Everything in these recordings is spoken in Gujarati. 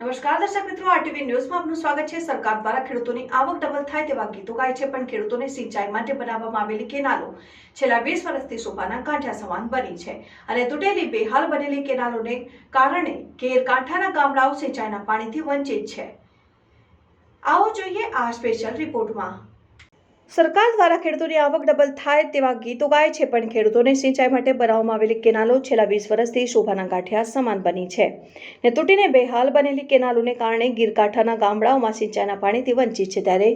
નમસ્કાર, દર્શક મિત્રો આરટીવી ન્યૂઝમાં આપનું સ્વાગત છે. સરકાર દ્વારા ખેડૂતોની આવક ડબલ થાય તેવા ગીતો ગાય છે, પણ ખેડૂતોને સિંચાઈ માટે બનાવવામાં આવેલી કેનાલો છેલ્લા વીસ વર્ષથી સોપાના કાંઠા સમાન બની છે. અને તૂટેલી બેહાલ બનેલી કેનાલોને કારણે કેર કાંઠાના ગામડાઓ સિંચાઈના પાણીથી વંચિત છે. આવો જોઈએ આ સ્પેશિયલ રિપોર્ટમાં. સરકાર દ્વારા ખેડૂતોની આવક ડબલ થાય તેવા ગીતો ગાય છે, પણ ખેડૂતોને સિંચાઈ માટે બનાવવામાં આવેલી કેનાલો છેલ્લા વીસ વર્ષથી શોભાના ગાંઠિયા સમાન બની છે. ને તૂટીને બેહાલ બનેલી કેનાલોને કારણે ગીરકાંઠાના ગામડાઓમાં સિંચાઈના પાણીથી વંચિત છે ત્યારે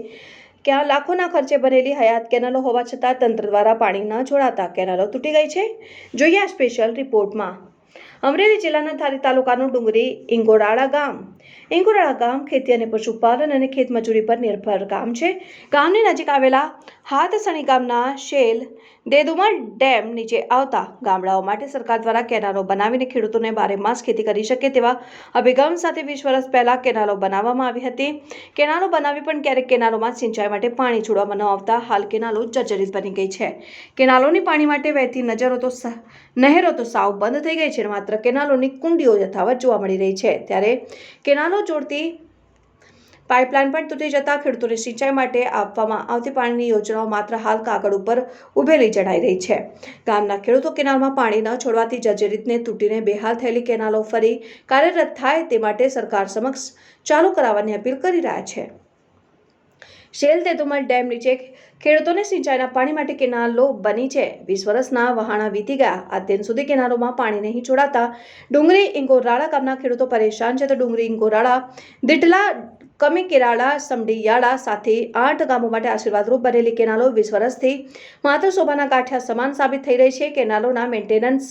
ક્યાં લાખોના ખર્ચે બનેલી હયાત કેનાલો હોવા છતાં તંત્ર દ્વારા પાણી ન છોડાતા કેનાલો તૂટી ગઈ છે. જોઈએ આ સ્પેશિયલ રિપોર્ટમાં અમરેલી જિલ્લાના થારી તાલુકાનું ડુંગરી ઇંગોરાળા ગામ. ઇંગોરાળા ગામ ખેતી અને પશુપાલન અને ખેતમજૂરી પર નિર્ભર ગામ છે. ગામની નજીક આવેલા હાથસણી ગામના શેલ દેદુમલ ડેમ નીચે આવતા ગામડાઓ માટે સરકાર દ્વારા કેનાલો બનાવીને ખેડૂતોને બારે માસ ખેતી કરી શકે તેવા અભિગમ સાથે વીસ વર્ષ પહેલાં કેનાલો બનાવવામાં આવી હતી. કેનાલો બનાવી પણ ક્યારેક કેનાલોમાં સિંચાઈ માટે પાણી છોડવામાં ન આવતા હાલ કેનાલો જર્જરિત બની ગઈ છે. કેનાલોની પાણી માટે વહેતી નજરો તો નહેરો તો સાવ બંધ થઈ ગઈ છે. અને માત્ર કેનાલોની કુંડીઓ યથાવત જોવા મળી રહી છે. ત્યારે કેનાલો જોડતી પાઇપલાઇન પણ તૂટી જતા ખેડૂતોને સિંચાઈ માટે આપવામાં આવતી પાણીની યોજનાઓ માત્ર હાલ કાગળ ઉપર ઉભેલી જણાઈ રહી છે. ગામના ખેડૂતો કેનાલમાં પાણી ન છોડવાથી જર્જરિતને તૂટીને બેહાલ થયેલી કેનાલો ફરી કાર્યરત થાય તે માટે સરકાર સમક્ષ ચાલુ કરાવવાની અપીલ કરી રહ્યા છે. શેલ તેતુમલ ડેમ નીચે ખેડૂતોને સિંચાઈના પાણી માટે કેનાલો બની છે. વીસ વર્ષના વહાણા વીતી ગયા. આ સુધી કેનાલોમાં પાણી નહીં છોડાતા ડુંગરી ઇંગોરાળા ગામના ખેડૂતો પરેશાન છે. તો ડુંગરી ઇંગોરાળા, દિટલા કમી કેરાળા સમડીયાળા સાથે આઠ ગામો માટે આશીર્વાદરૂપ બનેલી કેનાલો વીસ વર્ષથી માત્ર શોભાના કાંઠા સમાન સાબિત થઈ રહી છે. કેનાલોના મેન્ટેનન્સ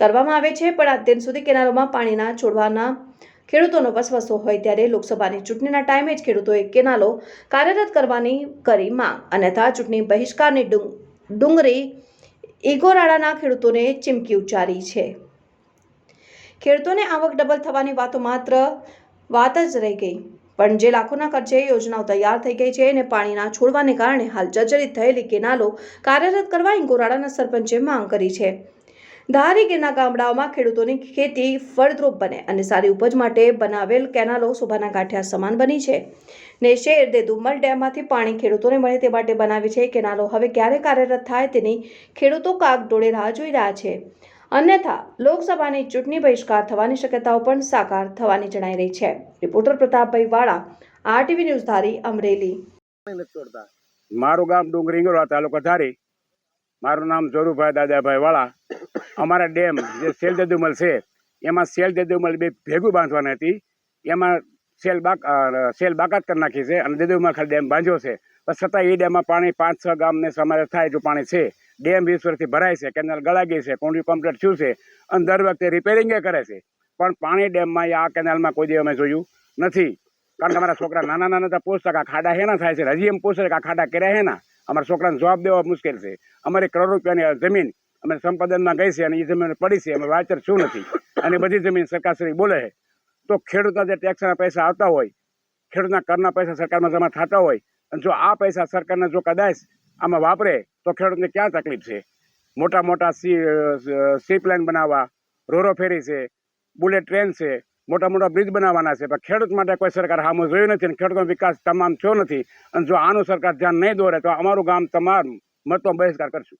કરવામાં આવે છે, પણ આ દિન સુધી કેનાલોમાં પાણીના છોડવાના ખેડૂતોનો વસવસો હોય ત્યારે લોકસભાની ચૂંટણીના ટાઈમે જ ખેડૂતોએ કેનાલો કાર્યરત કરવાની કરી માંગ. અન્યથા ચૂંટણી બહિષ્કારની ડુંગ, ડુંગરી ઇગોરાળાના ખેડૂતોને ચીમકી ઉચ્ચારી છે. ખેડૂતોને આવક ડબલ થવાની વાતો માત્ર વાત જ રહી ગઈ. પણ જે લાખોના ખર્ચે યોજનાઓ તૈયાર થઈ ગઈ છે અને પાણીના છોડવાને કારણે હાલ જર્જરિત થયેલી કેનાલો કાર્યરત કરવા ઇંગોરાળાના સરપંચે માંગ કરી છે. ધારી ગીરના ગામડાઓમાં ખેડૂતોની ખેતી ફળદ્રુપ બને અને સારી ઉપજ માટે બનાવેલ કેનાલો શોભાના ગાંઠિયા સમાન બની છે. ને શેર દે દુમ્મલ ડેમમાંથી પાણી ખેડૂતોને મળે તે માટે બનાવી છે. કેનાલો હવે ક્યારે કાર્યરત થાય તેની ખેડૂતો કાગડોળે રાહ જોઈ રહ્યા છે. અન્યથા, લોકસભાની ચૂંટણી બહિષ્કાર થવાની શક્યતાઓ પણ સાકાર થવાની જણાઈ રહી છે. રિપોર્ટર પ્રતાપભાઈ વાળા આરટીવી ન્યૂઝ ધારી અમરેલી. મારું ગામ ડુંગરીંગોળા તાલુકા ધારી મારું નામ જોરુભાઈ દાદાભાઈ વાળા. અમારા ડેમ જે સેલ દેદુમલ છે, એમાં સેલ જદુમલ બે ભેગું બાંધવાની હતી. એમાં સેલ બાક સેલ બાકાત કરી નાખી છે અને દેદુમલ ખાલી ડેમ બાંધ્યો છે. પણ છતાં એ ડેમમાં પાણી પાંચ છ ગામને સમારે થાય જો પાણી છે. ડેમ વીસ વર્ષથી ભરાય છે, કેનાલ ગળા ગઈ છે કોન્ડ્રી કમ્પ્લીટ થયું છે અને દર વખતે રિપેરિંગે કરે છે. પણ પાણી ડેમમાં આ કેનાલમાં કોઈ દી અમે જોયું નથી. કારણ કે અમારા છોકરા નાના નાના હતા પૂછતા કે આ ખાડા હેના થાય છે હજી એમ પૂછે કે આ ખાડા કર્યા હેના. અમારા છોકરાને જવાબ દેવા મુશ્કેલ છે. અમારી કરોડ રૂપિયાની જમીન અમે સંપાદનમાં ગઈ છે અને એ જમીન પડી છે, અમે વાચર શું નથી. અને બધી જમીન સરકારશ્રી બોલે છે. તો ખેડૂતના જે ટેક્સના પૈસા આવતા હોય, ખેડૂતના કરના પૈસા સરકારમાં જમા થતા હોય, અને જો આ પૈસા સરકારને જો કદાચ આમાં વાપરે, તો ખેડૂતને ક્યાં તકલીફ છે? મોટા મોટા સી સી લાઇન બનાવવા, રોરો ફેરી છે, બુલેટ ટ્રેન છે, મોટા મોટા બ્રિજ બનાવવાના છે. પણ ખેડૂત માટે કોઈ સરકાર હામો જોયું નથી અને ખેડૂતનો વિકાસ તમામ થયો નથી. અને જો આનું સરકાર ધ્યાન નહીં દોરે, તો અમારું ગામ તમામ મતનો બહિષ્કાર કરશું.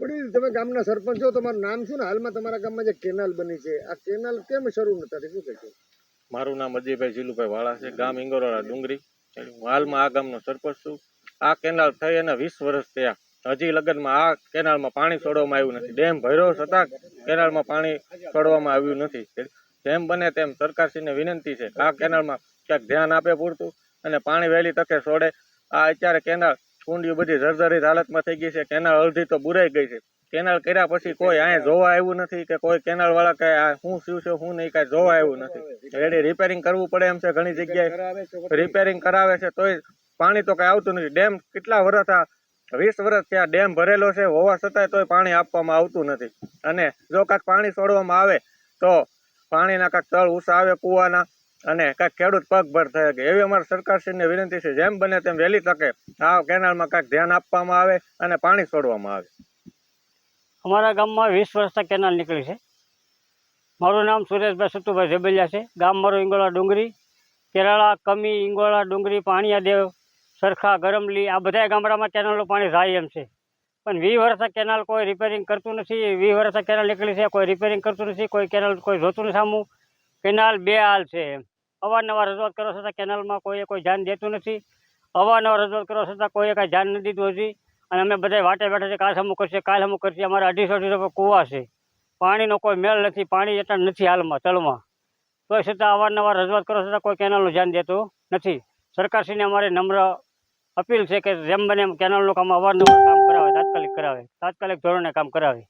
વડીલ તમે ગામના સરપંચ છો તમારું નામ શું ને? હાલમાં તમારા ગામમાં જે કેનાલ બની છે, આ કેનાલ કેમ શરૂ નથી શું કહેશો મારું નામ અજયભાઈ જીલુભાઈ વાળા છે, ગામ ઇંગોરાળા, ડુંગરી. હાલમાં આ ગામનો સરપંચ છું. આ કેનાલ થઈ અને વીસ વર્ષ થયા. હજી લગ્નમાં આ કેનાલમાં પાણી છોડવામાં આવ્યું નથી. ડેમ ભર્યો છતાં કેનાલમાં પાણી છોડવામાં આવ્યું નથી. જેમ બને તેમ સરકારશ્રીને વિનંતી છે આ કેનાલમાં ક્યાંક ધ્યાન આપે પૂરતું અને પાણી વહેલી તકે છોડે. આ અત્યારે કેનાલ કુંડીઓ બધી જર્જરિત હાલતમાં થઈ ગઈ છે. કેનાલ અડધી તો બુરાઈ ગઈ છે. કેનાલ કર્યા પછી કોઈ અહીંયા જોવા આવ્યું નથી કે કોઈ કેનાલ વાળા આ શું શું છે, શું નહીં, કાંઈ જોવા આવ્યું નથી. રેડી રિપેરિંગ કરવું પડે એમ છે ઘણી જગ્યાએ. રિપેરિંગ કરાવે છે તોય પાણી તો કઈ આવતું નથી. ડેમ કેટલા વર્ષ આ વીસ વર્ષ ત્યાં ડેમ ભરેલો છે, હોવા છતાંય તોય પાણી આપવામાં આવતું નથી. અને જો કાંઈક પાણી છોડવામાં આવે તો પાણીના કાંઈક તળ ઊંચા આવે, કૂવાના અને કાંઈક ખેડૂત પગભર થયા કે એવી અમારી સરકારશ્રીને વિનંતી છે, જેમ બને તેમ વહેલી તકે આ કેનાલમાં કાંઈક ધ્યાન આપવામાં આવે અને પાણી છોડવામાં આવે. અમારા ગામમાં વીસ વર્ષના કેનાલ નીકળી છે. મારું નામ સુરેશભાઈ સતુભાઈ ઝબેલિયા છે. ગામ મારું ઇંગોળા ડુંગરી, કેરાળા, કમી, ઇંગોળા ડુંગરી પાણીયાદેવ સરખા, ગરમલી, આ બધા ગામડામાં કેનાલનું પાણી જાય એમ છે. પણ વી વર્ષ કેનાલ કોઈ રિપેરિંગ કરતું નથી વી વર્ષથી કેનાલ નીકળી છે, કોઈ રિપેરિંગ કરતું નથી, કોઈ કેનાલ કોઈ જોતું નથી સામું કેનાલ બે હાલ છે. અવારનવાર રજૂઆત કરવા છતાં કેનાલમાં કોઈએ કોઈ ધ્યાન દેતું નથી. અવારનવાર રજૂઆત કરવા છતાં કોઈએ કાંઈ ધ્યાન નથી દીધું હજી. અને અમે બધા વાટે બેઠા છે કાલ હમું કરશે, કાલ હમું કરશે. અમારે અઢીસો અઢીસો કૂવા છે. પાણીનો કોઈ મેળ નથી, પાણી એટલા નથી હાલમાં તળમાં તોય છતાં અવારનવાર રજૂઆત કરવા છતાં કોઈ કેનાલનું ધ્યાન દેતું નથી. સરકારશ્રીને અમારે નમ્ર અપીલ છે કે જેમ બને એમ કેનાલનું કામ અવારનવાર કામ કરાવે, તાત્કાલિક કરાવે, તાત્કાલિક ધોરણે કામ કરાવે.